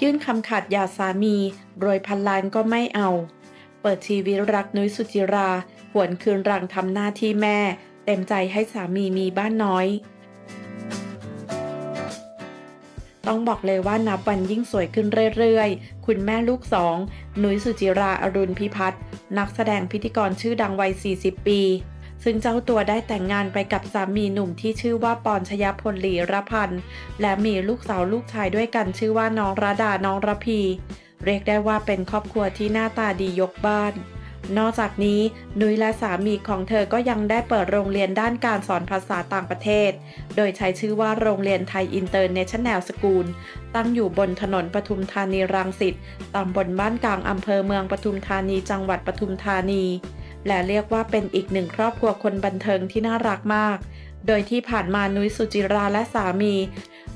ยื่นคำขาดหย่าสามีโรยพันล้านก็ไม่เอา เปิดชีวิตรักนุ้ยสุจิรา หวนคืนรังทำหน้าที่แม่ เต็มใจให้สามีมีบ้านน้อย ต้องบอกเลยว่านับวันยิ่งสวยขึ้นเรื่อยๆ คุณแม่ลูกสองนุ้ยสุจิราอรุณพิพัฒน์นักแสดงพิธีกรชื่อดังวัย 40 ปี ซึ่งเจ้าตัวได้แต่งงานไปกับสามีหนุ่มที่ชื่อว่าปอนชยพลหลีรพันธ์และมีลูกสาวลูกชายด้วยกันชื่อว่าน้องระดาน้องระพี เรียกได้ว่าเป็นครอบครัวที่หน้าตาดียกบ้าน นอกจากนี้นุ้ยและสามีของเธอก็ยังได้เปิดโรงเรียนด้านการสอนภาษาต่างประเทศ โดยใช้ชื่อว่าโรงเรียนไทยอินเตอร์เนชั่นแนลสกูล ตั้งอยู่บนถนนปทุมธานีรังสิตตำบลบ้านกลางอำเภอเมืองปทุมธานีจังหวัดปทุมธานี และเรียกว่าเป็นอีกหนึ่งครอบครัวคนบันเทิงที่น่ารักมาก โดยที่ผ่านมานุ้ยสุจิราและสามี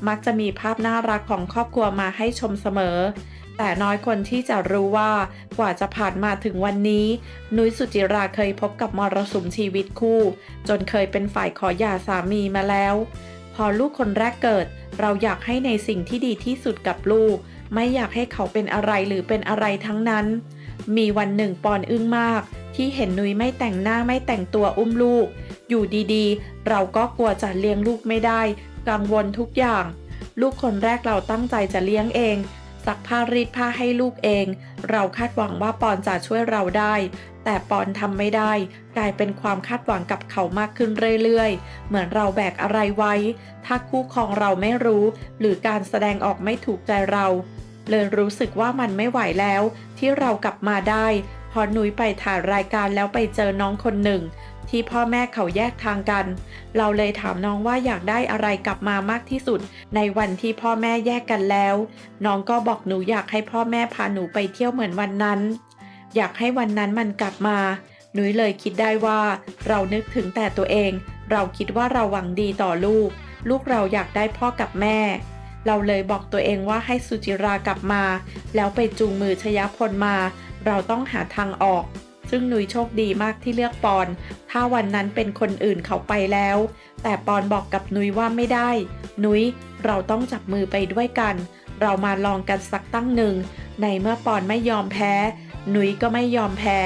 มักจะมีภาพน่ารักของครอบครัวมาให้ชมเสมอ แต่น้อยคนที่จะรู้ว่ากว่าจะผ่านมาถึงวันนี้ นุ้ยสุจิราเคยพบกับมรสุมชีวิตคู่ จนเคยเป็นฝ่ายขอหย่าสามีมาแล้ว พอลูกคนแรกเกิด เราอยากให้ในสิ่งที่ดีที่สุดกับลูก ไม่อยากให้เขาเป็นอะไรหรือเป็นอะไรทั้งนั้น มีวันหนึ่งปอนอึ้งมาก ที่เห็นนุ้ยไม่แต่งหน้าไม่แต่งตัวอุ้มลูก อยู่ดีๆ เราก็กลัวจะเลี้ยงลูกไม่ได้ กังวลทุกอย่าง ลูกคนแรกเราตั้งใจจะเลี้ยงเองซักผ้ารีดผ้าให้ลูกเอง เราคาดหวังว่าปอนจะช่วยเราได้ แต่ปอนทำไม่ได้ กลายเป็นความคาดหวังกับเขามากขึ้นเรื่อยๆ เหมือนเราแบกอะไรไว้ ถ้าคู่ครองเราไม่รู้ หรือการแสดงออกไม่ถูกใจเรา เลยรู้สึกว่ามันไม่ไหวแล้ว ที่เรากลับมาได้ พอหนุยไปถ่ายรายการแล้วไปเจอน้องคนหนึ่ง ที่พ่อแม่เขาแยกทางกัน เราเลยถามน้องว่าอยากได้อะไรกลับมามากที่สุด ในวันที่พ่อแม่แยกกันแล้ว น้องก็บอกหนูอยากให้พ่อแม่พาหนูไปเที่ยวเหมือนวันนั้น อยากให้วันนั้นมันกลับมาหนุยเลยคิดได้ว่า เรานึกถึงแต่ตัวเอง เราคิดว่าเราหวังดีต่อลูก ลูกเราอยากได้พ่อกับแม่ เราเลยบอกตัวเองว่าให้สุจิรากลับมา แล้วไปจูงมือชยพลมา เราต้องหาทางออก ซึ่งหนุยโชคดีมากที่เลือกปอน ถ้าวันนั้นเป็นคนอื่นเขาไปแล้ว แต่ปอนบอกกับนุยว่าไม่ได้ นุยเราต้องจับมือไปด้วยกัน เรามาลองกันสักตั้งหนึ่ง ในเมื่อปอนไม่ยอมแพ้ นุยก็ไม่ยอมแพ้